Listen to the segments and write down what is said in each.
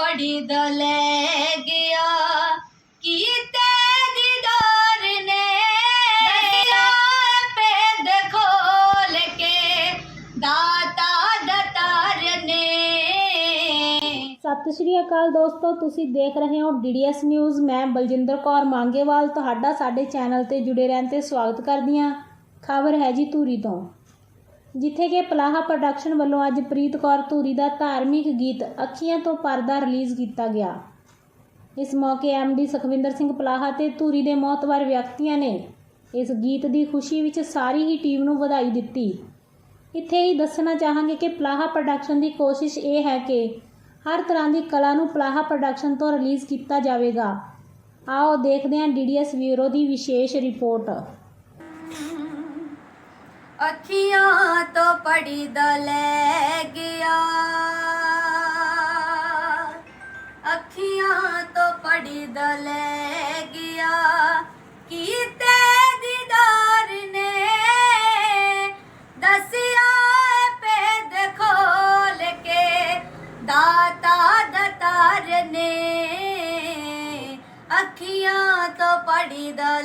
ਪੜੀ ਦਾ ਲੈ ਗਿਆ। ਕੀਤੇ ਦੀਦਾਰ ਨੇ ਦੱਸਿਆ। ਪੇਦ ਖੋਲ ਕੇ ਦਾਤਾ ਦਤਾਰ ਨੇ। ਸਤਿ ਸ਼੍ਰੀ ਅਕਾਲ ਦੋਸਤੋ ਤੁਸੀਂ ਦੇਖ ਰਹੇ ਹੋ ਡੀਡੀਐਸ ਨਿਊਜ਼। ਮੈਂ ਬਲਜਿੰਦਰ ਕੌਰ ਮੰਗੇਵਾਲ ਤੁਹਾਡਾ ਸਾਡੇ ਚੈਨਲ ਤੇ ਜੁੜੇ ਰਹਿਣ ਤੇ ਸਵਾਗਤ ਕਰਦੀ ਹਾਂ। ਖਬਰ ਹੈ ਜੀ ਧੂਰੀ ਤੋਂ। ਜਿੱਥੇ ਕਿ ਪਲਾਹਾ ਪ੍ਰੋਡਕਸ਼ਨ ਵੱਲੋਂ ਅੱਜ ਪ੍ਰੀਤ ਕੌਰ ਧੂਰੀ ਦਾ ਧਾਰਮਿਕ ਗੀਤ ਅੱਖੀਆਂ ਤੋਂ ਪਰਦਾ ਰਿਲੀਜ਼ ਕੀਤਾ ਗਿਆ। ਇਸ ਮੌਕੇ ਐਮਡੀ ਸੁਖਵਿੰਦਰ ਸਿੰਘ ਪਲਾਹਾ ਤੇ ਧੂਰੀ ਦੇ ਮੌਤਵਰ ਵਿਅਕਤੀਆਂ ਨੇ ਇਸ ਗੀਤ ਦੀ ਖੁਸ਼ੀ ਵਿੱਚ ਸਾਰੀ ਹੀ ਟੀਮ ਨੂੰ ਵਧਾਈ ਦਿੱਤੀ। ਇੱਥੇ ਹੀ ਦੱਸਣਾ ਚਾਹਾਂਗੇ ਕਿ ਪਲਾਹਾ ਪ੍ਰੋਡਕਸ਼ਨ ਦੀ ਕੋਸ਼ਿਸ਼ ਇਹ ਹੈ ਕਿ ਹਰ ਤਰ੍ਹਾਂ ਦੀ ਕਲਾ ਨੂੰ ਪਲਾਹਾ ਪ੍ਰੋਡਕਸ਼ਨ ਤੋਂ ਰਿਲੀਜ਼ ਕੀਤਾ ਜਾਵੇਗਾ। ਆਓ ਦੇਖਦੇ ਹਾਂ ਡੀਡੀਐਸ ਬਿਊਰੋ ਦੀ ਵਿਸ਼ੇਸ਼ ਰਿਪੋਰਟ। ਅੱਖੀਆਂ ਤੋਂ ਪੜੀ ਦਾ ਗਿਆ। ਅੱਖੀਆਂ ਤੋਂ ਪੜੀ ਦਾ ਗਿਆ। ਕੀਤੇ ਦੀਦਾਰ ਨੇ ਦੱਸਿਆ ਪੇਦ ਖੋਲ ਕੇ, ਦਾਤਾ ਦਤਾਰ ਨੇ ਅੱਖੀਆਂ ਤੋਂ ਪੜੀ ਦਾ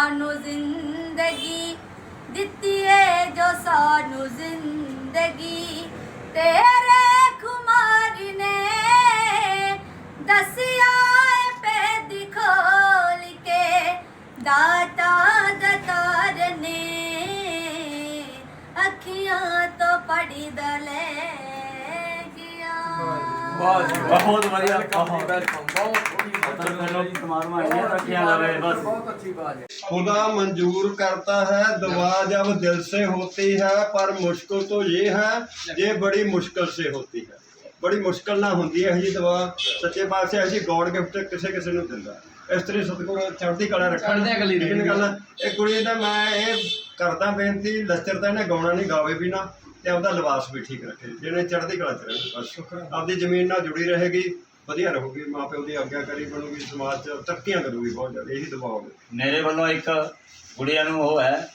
ਸਾਨੂੰ ਜ਼ਿੰਦਗੀ ਦਿੱਤੀ ਏ ਜੋ ਸਾਨੂੰ ਜ਼ਿੰਦਗੀ ਤੇਰੇ ਖੁਮਾਰ ਨੇ ਦੱਸਿਆ ਵਾਹ ਜੀ ਵਾਹ। ਬਹੁਤ ਵਧੀਆ, ਵੈਲਕਮ ਬਹੁਤ। ਵੈਲਕਮ ਬਹੁਤ मतलब मैंने तुम्हारे मारिए रखियां लगे बस बहुत अच्छी बात है खुदा मंजूर करता है दुआ जब दिल से होती है पर मुश्किल तो ये है ये बड़ी मुश्किल से होती है ਬੜੀ ਮੁਸ਼ਕਲ ਨਾਲ ਹੁੰਦੀ ਹੈ ਇਹ ਜੀ ਦੁਆ ਸੱਚੇ ਪਾਤਸ਼ਾਹ ਜੀ ਗੋਡ ਗਿਫਟ ਕਿਸੇ ਕਿਸੇ ਨੂੰ ਦਿੰਦਾ ਇਸ ਤਰੀ ਸਤਿਗੁਰ ਚੜ੍ਹਦੀ ਕਲਾ ਰੱਖਣ ਚੜ੍ਹਦੀ ਕਲਾ ਹੀ ਲੇਕਿਨ ਰੱਖਣ। ਗੱਲ ਇਹ ਕੁੜੀ ਦਾ ਮੈਂ ਇਹ ਕਰਦਾ ਬੇਨਤੀ ਲੱਚਰ ਤਾਂ ਇਹਨੇ ਗਾਉਣਾ ਨਹੀਂ ਗਾਵੇ ਵੀ ਨਾ ਤੇ ਆਪਦਾ ਲਿਬਾਸ ਵੀ ਠੀਕ ਰੱਖੇ ਜਿਹਨੇ ਚੜ੍ਹਦੀ ਕਲਾ ਚ ਰਹੇ। ਬਸ। ਆਪਦੀ ਜ਼ਮੀਨ ਨਾਲ ਜੁੜੀ ਰਹੇਗੀ ਵਧੀਆ ਰਹੂਗੀ ਮਾਂ ਪਿਓ ਦੀ ਆਗਿਆਕਾਰੀ ਬਣੂਗੀ ਸਮਾਜ ਚ ਤਰੱਕੀਆਂ ਕਰੂਗੀ ਬਹੁਤ ਜ਼ਿਆਦਾ ਇਹੀ ਦੁਆ ਹੋਵੇ। ਮੇਰੇ ਵੱਲੋਂ ਇੱਕ ਗੁੜੀਆ ਨੂੰ ਉਹ ਹੈ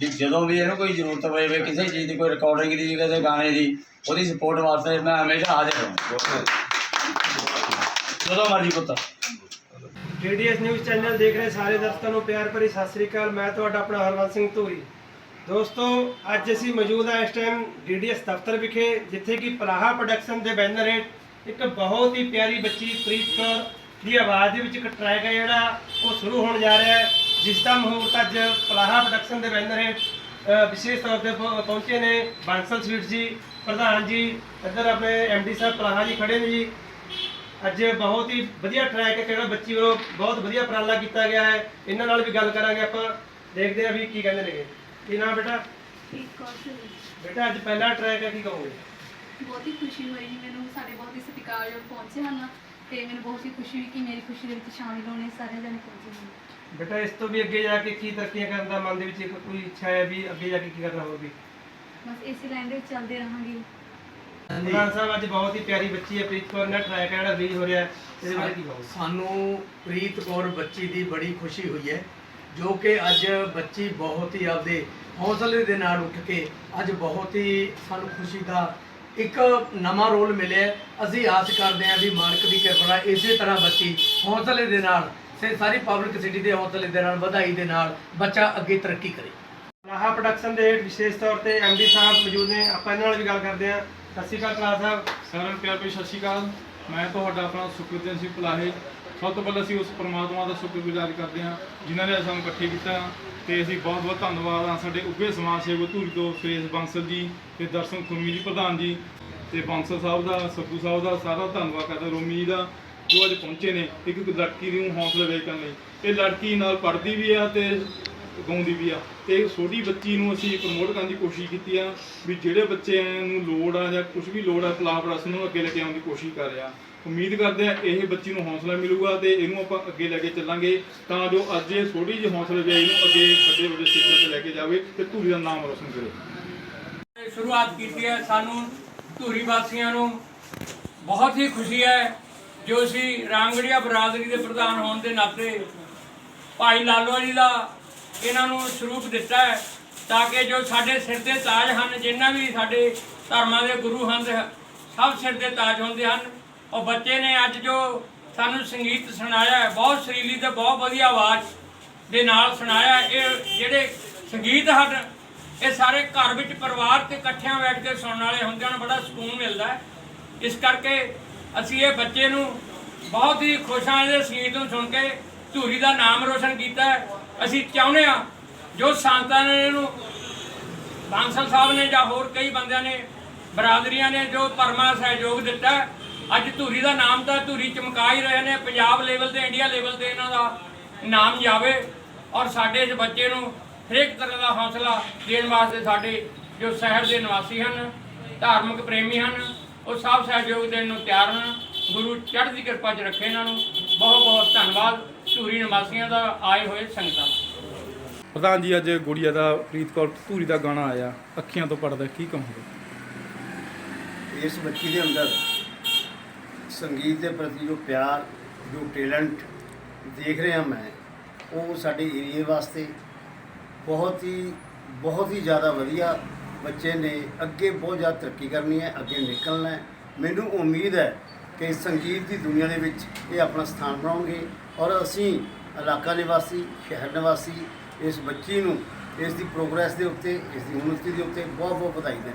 ਵੀ ਜਦੋਂ ਵੀ ਇਹਨੂੰ ਕੋਈ ਜ਼ਰੂਰਤ ਪਵੇ ਕਿਸੇ ਚੀਜ਼ ਦੀ ਕੋਈ ਰਿਕਾਰਡਿੰਗ ਦੀ ਕਿਸੇ ਗਾਣੇ ਦੀ ਉਹਦੀ ਸਪੋਰਟ ਵਾਸਤੇ ਮੈਂ ਹਮੇਸ਼ਾ ਹਾਜ਼ਰ ਹਾਂ। ਜਦੋਂ ਮਰਜ਼ੀ ਪੁੱਤ। ਡੀਡੀਐਸ ਨਿਊਜ਼ ਚੈਨਲ ਦੇਖ ਰਹੇ ਸਾਰੇ ਦਰਸ਼ਕਾਂ ਨੂੰ ਪਿਆਰ ਭਰੀ ਸਤਿ ਸ੍ਰੀ ਅਕਾਲ। ਮੈਂ ਤੁਹਾਡਾ ਆਪਣਾ ਹਰਵੰਤ ਸਿੰਘ ਧੂਰੀ। ਦੋਸਤੋ, ਅੱਜ ਅਸੀਂ ਮੌਜੂਦ ਹਾਂ ਇਸ ਟਾਈਮ ਡੀਡੀਐਸ ਦਫ਼ਤਰ ਵਿਖੇ, ਜਿੱਥੇ ਕਿ ਪਲਾਹਾ ਪ੍ਰੋਡਕਸ਼ਨ ਦੇ ਬੈਨਰ ਹੇਠ ਇੱਕ ਬਹੁਤ ਹੀ ਪਿਆਰੀ ਬੱਚੀ ਪ੍ਰੀਤ ਕੌਰ ਦੀ ਆਵਾਜ਼ ਦੇ ਵਿੱਚ ਇੱਕ ਟਰੈਕ ਹੈ ਜਿਹੜਾ ਉਹ ਸ਼ੁਰੂ ਹੋਣ ਜਾ ਰਿਹਾ ਹੈ, ਜਿਸ ਦਾ ਮਹੂਰਤ ਅੱਜ ਪਲਾਹਾ ਪ੍ਰੋਡਕਸ਼ਨ ਦੇ ਬੈਨਰ ਹੇਠ ਵਿਸ਼ੇਸ਼ ਤੌਰ ਤੇ ਪਹੁ- ਪਹੁੰਚੇ ਨੇ ਬਾਂਸਲ ਸਵੀਟ ਜੀ, ਪ੍ਰਧਾਨ ਜੀ, ਇੱਧਰ ਆਪਣੇ ਐਮਡੀ ਸਾਹਿਬ ਪਲਾਹਾ ਜੀ ਖੜੇ ਨੇ ਜੀ। ਅੱਜ ਬਹੁਤ ਹੀ ਵਧੀਆ ਟਰੈਕ ਹੈ ਜਿਹੜਾ ਬੱਚੀ ਵੱਲੋਂ ਬਹੁਤ ਵਧੀਆ ਉਪਰਾਲਾ ਕੀਤਾ ਗਿਆ ਹੈ। ਇਹਨਾਂ ਨਾਲ ਵੀ ਗੱਲ ਕਰਾਂਗੇ ਆਪਾਂ, ਦੇਖਦੇ ਹਾਂ ਵੀ ਕੀ ਕਹਿੰਦੇ ਨੇਗੇ। ਕੀ ਨਾਮ ਬੇਟਾ? ਬੇਟਾ ਅੱਜ ਪਹਿਲਾ ਟਰੈਕ ਹੈ ਕੀ ਕਹੋਗੇ? ਬਹੁਤ ਹੀ ਖੁਸ਼ੀ ਹੋਈ ਮੈਨੂੰ ਸਾਡੇ ਬਹੁਤ ਹੀ ਸਤਿਕਾਰਯੋਗ ਪਹੁੰਚੇ ਹਨ ਤੇ ਮੈਨੂੰ ਬਹੁਤ ਹੀ ਖੁਸ਼ੀ ਹੋਈ ਕਿ ਮੇਰੀ ਖੁਸ਼ੀ ਦੇ ਵਿੱਚ ਸ਼ਾਮਿਲ ਹੋਣੇ ਸਾਰੇ ਜਣੇ ਪਹੁੰਚੇ ਹਨ। ਬੇਟਾ ਇਸ ਤੋਂ ਵੀ ਅੱਗੇ ਜਾ ਕੇ ਕੀ ਤਰੱਕੀਆਂ ਕਰਨ ਦਾ ਮਨ ਦੇ ਵਿੱਚ ਇੱਕ ਕੋਈ ਇੱਛਾ ਹੈ ਵੀ ਅੱਗੇ ਜਾ ਕੇ ਕੀ ਕਰਨਾ ਹੋਵੇ? ਬਸ ਇਸੇ ਲਾਈਨ ਦੇ ਵਿੱਚ ਚੱਲਦੇ ਰਹਾਂਗੇ। ਪ੍ਰਧਾਨ ਸਾਹਿਬ ਅੱਜ ਬਹੁਤ ਹੀ ਪਿਆਰੀ ਬੱਚੀ ਹੈ ਪ੍ਰੀਤ ਕੌਰ ਟਰੈਕ ਹੈ ਜਿਹੜਾ ਰਿਲੀਜ਼ ਹੋ ਰਿਹਾ ਹੈ ਇਹਦੇ ਬਾਰੇ ਕੀ ਕਹੋਗੇ? ਸਾਨੂੰ ਪ੍ਰੀਤ ਕੌਰ ਬੱਚੀ ਦੀ ਬੜੀ ਖੁਸ਼ੀ ਹੋਈ ਹੈ। ਜੋ ਕਿ ਅੱਜ ਬੱਚੀ ਬਹੁਤ ਹੀ ਆਪਦੇ ਹੌਸਲੇ ਦੇ ਨਾਲ ਉੱਠ ਕੇ ਅੱਜ ਬਹੁਤ ਹੀ ਸਾਨੂੰ ਖੁਸ਼ੀ ਦਾ ਇੱਕ ਨਵਾਂ ਰੋਲ ਮਿਲਿਆ। ਅਸੀਂ ਆਸ ਕਰਦੇ ਹਾਂ ਵੀ ਮਾਲਕ ਦੀ ਕਿਰਪਾ ਨਾਲ ਇਸੇ ਤਰ੍ਹਾਂ ਬੱਚੀ ਹੌਸਲੇ ਦੇ ਨਾਲ ਤੇ ਸਾਰੀ ਪਬਲਿਕ ਸਿਟੀ ਦੇ ਹੌਸਲੇ ਦੇ ਨਾਲ ਵਧਾਈ ਦੇ ਨਾਲ ਬੱਚਾ ਅੱਗੇ ਤਰੱਕੀ ਕਰੇ। ਲਾਹਾ ਪ੍ਰੋਡਕਸ਼ਨ ਦੇ ਹੇਠ ਵਿਸ਼ੇਸ਼ ਤੌਰ ਤੇ ਐਮਡੀ ਸਾਹਿਬ ਮੌਜੂਦ ਨੇ। ਆਪਾਂ ਇਹਨਾਂ ਨਾਲ ਵੀ ਗੱਲ ਕਰਦੇ ਹਾਂ। ਸਤਿ ਸ਼੍ਰੀ ਅਕਾਲ ਕਲਾ ਸਾਹਿਬ। ਸਾਰਿਆਂ ਨੂੰ ਪਿਆਰ ਭਰੀ ਸਤਿ ਸ਼੍ਰੀ ਅਕਾਲ। ਮੈਂ ਤੁਹਾਡਾ ਆਪਣਾ ਸੁਖਵਿੰਦਰ ਸਿੰਘ ਪਲਾਹੇ ਸਭ ਤੋਂ ਪਹਿਲਾਂ ਅਸੀਂ ਉਸ ਪਰਮਾਤਮਾ ਦਾ ਸ਼ੁਕਰਗੁਜ਼ਾਰ ਕਰਦੇ ਹਾਂ, ਜਿਨ੍ਹਾਂ ਨੇ ਸਾਨੂੰ ਇਕੱਠੇ ਕੀਤਾ ਤੇ ਅਸੀਂ ਬਹੁਤ ਬਹੁਤ ਧੰਨਵਾਦ ਹਾਂ ਸਾਡੇ ਉੱਘੇ ਸਮਾਜ ਸੇਵਕ ਧੂਰੀ ਤੋਂ ਸੁਰੇਸ਼ ਬਾਂਸਲ ਜੀ ਤੇ ਦਰਸ਼ਨ ਖੁਰਮੀ ਜੀ ਪ੍ਰਧਾਨ ਜੀ ਤੇ ਬਾਂਸਲ ਸਾਹਿਬ ਦਾ ਸੱਗੂ ਸਾਹਿਬ ਦਾ ਸਾਰਾ ਧੰਨਵਾਦ ਕਰਦਾ ਰੋਮੀ ਜੀ ਦਾ, ਜੋ ਅੱਜ ਪਹੁੰਚੇ ਨੇ, ਇੱਕ ਇੱਕ ਲੜਕੀ ਨੂੰ ਹੌਸਲਾ ਵੇਚਣ ਲਈ। ਇਹ ਲੜਕੀ ਨਾਲ ਪੜ੍ਹਦੀ ਵੀ ਆ ਤੇ ਗਾਉਂਦੀ ਵੀ ਆ। ਤੇ ਛੋਟੀ ਬੱਚੀ ਨੂੰ ਅਸੀਂ ਪ੍ਰਮੋਟ ਕਰਨ ਦੀ ਕੋਸ਼ਿਸ਼ ਕੀਤੀ ਆ ਵੀ ਜਿਹੜੇ ਬੱਚੇ ਨੂੰ ਲੋੜ ਆ ਜਾਂ ਕੁਝ ਵੀ ਲੋੜ ਆ ਪਲਾਹ ਨੂੰ ਅੱਗੇ ਲੈ ਕੇ ਆਉਣ ਦੀ ਕੋਸ਼ਿਸ਼ ਕਰ ਰਿਹਾ ਉਮੀਦ ਕਰਦੇ ਆ ਇਹ ਬੱਚੀ ਨੂੰ ਹੌਸਲਾ ਮਿਲੂਗਾ ਤੇ ਇਹਨੂੰ ਆਪਾਂ ਅੱਗੇ ਲੈ ਕੇ ਚੱਲਾਂਗੇ। ਤਾਂ ਜੋ ਅੱਜ ਇਹ ਛੋਟੀ ਜਿਹੀ ਹੌਸਲੇ ਵੀ ਇਹਨੂੰ ਅੱਗੇ ਵੱਡੇ ਵੱਡੇ ਸਟੇਜਾਂ ਤੇ ਲੈ ਕੇ ਜਾਵੇ ਤੇ ਧੂਰੀ ਦਾ ਨਾਮ ਰੋਸ਼ਨ ਕਰੇ। ਸ਼ੁਰੂਆਤ ਕੀਤੀ ਹੈ ਸਾਨੂੰ ਧੂਰੀ ਵਾਸੀਆਂ ਨੂੰ। ਬਹੁਤ ਹੀ ਖੁਸ਼ੀ ਹੈ ਜੋ ਅਸੀਂ ਰਾਂਗੜੀਆ ਬਰਾਦਰੀ ਦੇ ਪ੍ਰਧਾਨ ਹੋਣ ਦੇ ਨਾਤੇ ਭਾਈ ਲਾਲੋ ਜੀ ਦਾ ਇਹਨਾਂ ਨੂੰ ਸਰੂਪ ਦਿੱਤਾ ਹੈ ਤਾਂ ਕਿ ਜੋ ਸਾਡੇ ਸਿਰ ਦੇ ਤਾਜ ਹਨ, ਜਿੰਨਾ ਵੀ ਸਾਡੇ ਧਰਮਾਂ ਦੇ ਗੁਰੂ ਹਨ, ਸਭ ਸਿਰ ਦੇ ਤਾਜ ਹੁੰਦੇ ਹਨ। ਉਹ ਬੱਚੇ ਨੇ ਅੱਜ ਜੋ ਸਾਨੂੰ ਸੰਗੀਤ ਸੁਣਾਇਆ ਹੈ, ਬਹੁਤ ਸਰੀਲੀ ਤੇ ਬਹੁਤ ਵਧੀਆ ਆਵਾਜ਼ ਦੇ ਨਾਲ ਸੁਣਾਇਆ ਇਹ ਜਿਹੜੇ ਸੰਗੀਤ ਹਨ, ਇਹ ਸਾਰੇ ਘਰ ਵਿੱਚ ਪਰਿਵਾਰ ਤੇ ਇਕੱਠਿਆਂ ਬੈਠ ਕੇ ਸੁਣਨ ਵਾਲੇ ਹੁੰਦੇ ਹਨ ਬੜਾ ਸਕੂਨ ਮਿਲਦਾ ਹੈ। ਇਸ ਕਰਕੇ ਅਸੀਂ ਇਹ ਬੱਚੇ ਨੂੰ ਬਹੁਤ ਹੀ ਖੁਸ਼ ਹਾਂ ਇਹਦੇ ਸੰਗੀਤ ਨੂੰ ਸੁਣ ਕੇ। ਧੂਰੀ ਦਾ ਨਾਮ ਰੋਸ਼ਨ ਕੀਤਾ ਅਸੀਂ ਚਾਹੁੰਦੇ ਹਾਂ ਜੋ ਸੰਤਾਂ ਨੇ ਇਹਨੂੰ, ਬਾਂਸਲ ਸਾਹਿਬ ਨੇ ਜਾਂ ਹੋਰ ਕਈ ਬੰਦਿਆਂ ਨੇ, ਬਰਾਦਰੀਆਂ ਨੇ ਜੋ ਪਰਮਾ ਸਹਿਯੋਗ ਦਿੱਤਾ ਅੱਜ ਧੂਰੀ ਦਾ ਨਾਮ ਤਾਂ ਧੂਰੀ ਚਮਕਾ ਹੀ ਰਹੇ ਨੇ ਪੰਜਾਬ ਲੈਵਲ ਤੇ ਇੰਡੀਆ ਲੈਵਲ ਤੇ ਇਹਨਾਂ ਦਾ ਨਾਮ ਜਾਵੇ ਔਰ ਸਾਡੇ ਇਸ ਬੱਚੇ ਨੂੰ ਹਰੇਕ ਤਰ੍ਹਾਂ ਦਾ ਹੌਸਲਾ ਦੇਣ ਵਾਸਤੇ ਸਾਡੇ ਜੋ ਸ਼ਹਿਰ ਦੇ ਨਿਵਾਸੀ ਹਨ ਧਾਰਮਿਕ ਪ੍ਰੇਮੀ ਹਨ ਉਹ ਸਭ ਸਹਿਯੋਗ ਦੇਣ ਨੂੰ ਤਿਆਰ ਹਨ। ਗੁਰੂ ਚੜ੍ਹਦੀ ਕਿਰਪਾ 'ਚ ਰੱਖੇ ਇਹਨਾਂ ਨੂੰ। ਬਹੁਤ ਬਹੁਤ ਧੰਨਵਾਦ। ਧੂਰੀ ਨਿਵਾਸੀਆਂ ਦਾ ਆਏ ਹੋਏ ਸੰਗਤਾਂ ਪ੍ਰਧਾਨ ਜੀ ਅੱਜ ਗੁੜੀਆ ਦਾ ਪ੍ਰੀਤ ਕੌਰ ਧੂਰੀ ਦਾ ਗਾਣਾ ਆਇਆ। ਅੱਖੀਆਂ ਤੋਂ ਪੜਦਾ ਕੀ ਕਹੋਗੇ? ਇਸ ਬੱਚੀ ਦੇ ਅੰਦਰ ਸੰਗੀਤ ਦੇ ਪ੍ਰਤੀ ਜੋ ਪਿਆਰ, ਜੋ ਟੈਲੈਂਟ ਦੇਖ ਰਿਹਾ ਮੈਂ, ਉਹ ਸਾਡੇ ਏਰੀਏ ਵਾਸਤੇ ਬਹੁਤ ਹੀ ਬਹੁਤ ਹੀ ਜ਼ਿਆਦਾ ਵਧੀਆ ਬੱਚੇ ਨੇ। ਅੱਗੇ ਬਹੁਤ ਜ਼ਿਆਦਾ ਤਰੱਕੀ ਕਰਨੀ ਹੈ, ਅੱਗੇ ਨਿਕਲਣਾ ਹੈ। ਮੈਨੂੰ ਉਮੀਦ ਹੈ ਕਿ ਸੰਗੀਤ ਦੀ ਦੁਨੀਆ ਦੇ ਵਿੱਚ ਇਹ ਆਪਣਾ ਸਥਾਨ ਬਣਾਉਣਗੇ ਔਰ ਅਸੀਂ ਇਲਾਕਾ ਨਿਵਾਸੀ, ਸ਼ਹਿਰ ਨਿਵਾਸੀ ਇਸ ਬੱਚੀ ਨੂੰ ਇਸ ਦੀ ਪ੍ਰੋਗਰੈਸ ਦੇ ਉੱਤੇ, ਇਸ ਦੀ ਉન્નਤੀ ਦੇ ਉੱਤੇ ਬਹੁਤ ਬਹੁਤ ਵਧਾਈ ਦਿੰਦੇ